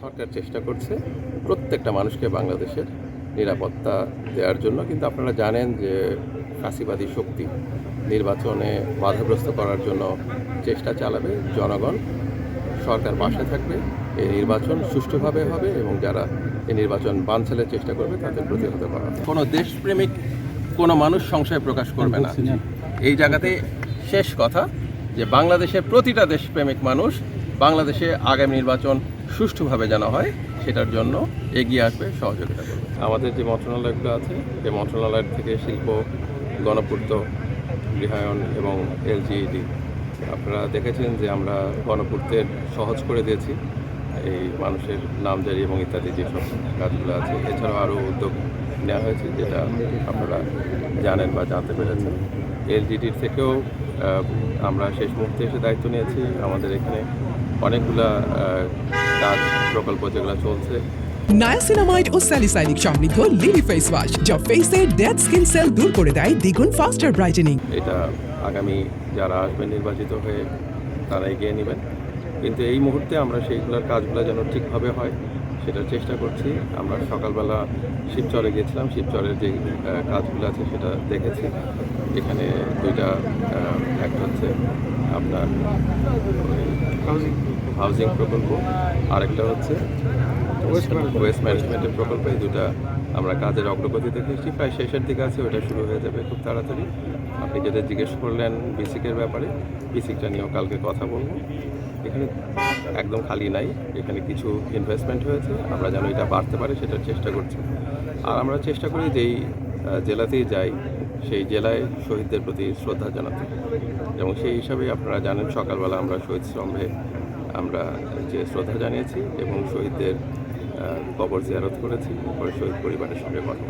সরকার চেষ্টা করছে প্রত্যেকটা মানুষকে বাংলাদেশের নিরাপত্তা দেওয়ার জন্য। কিন্তু আপনারা জানেন যে ফাঁসিবাদী শক্তি নির্বাচনে বাধাগ্রস্ত করার জন্য চেষ্টা চালাবে জনগণ। সরকার পাশে থাকবে, এই নির্বাচন সুষ্ঠুভাবে হবে এবং যারা এই নির্বাচন বানচালের চেষ্টা করবে তাদের প্রতিহত করা হবে। কোনো দেশপ্রেমিক, কোনো মানুষ সংশয় প্রকাশ করবে না। এই জায়গাতে শেষ কথা যে বাংলাদেশের প্রতিটা দেশপ্রেমিক মানুষ বাংলাদেশে আগামী নির্বাচন সুষ্ঠুভাবে যেন হয়, সেটার জন্য এগিয়ে আসবে, সহযোগিতা করবে। আমাদের যে মন্ত্রণালয়গুলো আছে, এই মন্ত্রণালয় থেকে শিল্প, গণপূর্ত, গৃহায়ন এবং এলজিইডি, আপনারা দেখেছেন যে আমরা গণপূর্তের সহজ করে দিয়েছি। এই মানুষের নামজারি এবং ইত্যাদি যেসব কাজগুলো আছে, এছাড়াও আরও উদ্যোগ নেওয়া হয়েছে, যেটা আপনারা জানেন বা জানতে পেরেছেন। এলজিডির থেকেও আমরা শেষ মুহূর্তে এসে দায়িত্ব নিয়েছি। আমাদের এখানে অনেকগুলা প্রকল্প যেগুলো চলছে। নায়াসিনামাইড ও স্যালিসাইলিক সমৃদ্ধ লিলি ফেস ওয়াশ যা ফেসের ডেড স্কিন সেল দূর করে দেয় দ্বিগুণ ফাস্টার ব্রাইটেনিং এটা আগামী যারা আসবেন নির্বাচিত হয়ে তারা এগিয়ে নেবেন। কিন্তু এই মুহূর্তে আমরা সেইগুলোর কাজগুলো যেন ঠিকভাবে হয় সেটার চেষ্টা করছি। আমরা সকালবেলা শিবচরে গিয়েছিলাম শিবচরের যে কাজগুলো আছে সেটা দেখেছি। এখানে দুইটা একটা হচ্ছে। আপনার হাউজিং প্রকল্প আরেকটা হচ্ছে ওয়েস্ট ম্যানেজমেন্টের প্রকল্প। এই দুটা আমরা কাজের অগ্রগতি দেখেছি প্রায় শেষের দিকে আছে ওটা শুরু হয়ে যাবে খুব তাড়াতাড়ি। আপনি যেটা জিজ্ঞেস করলেন বেসিকের ব্যাপারে বেসিকটা নিয়েও কালকে কথা বলব। এখানে একদম খালি নাই এখানে কিছু ইনভেস্টমেন্ট হয়েছে আমরা যেন এটা বাড়তে পারে সেটার চেষ্টা করছি। আর আমরা চেষ্টা করি যেই জেলাতেই যাই সেই জেলায় শহীদদের প্রতি শ্রদ্ধা জানাতে। এবং সেই হিসাবে আপনারা জানেন সকালবেলা আমরা শহীদ স্তম্ভে আমরা যে শ্রদ্ধা জানিয়েছি এবং শহীদদের কবর জিয়ারত করেছি পরে শহীদ পরিবারের সঙ্গে কথা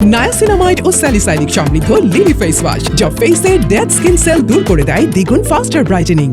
নায়াসিনামাইড ও স্যালিসাইনিক সমৃদ্ধ লিলি ফেস ওয়াশ যা ফেসের ডেড স্কিন সেল দূর করে দেয় দ্বিগুণ ফাস্টার ব্রাইটেনিং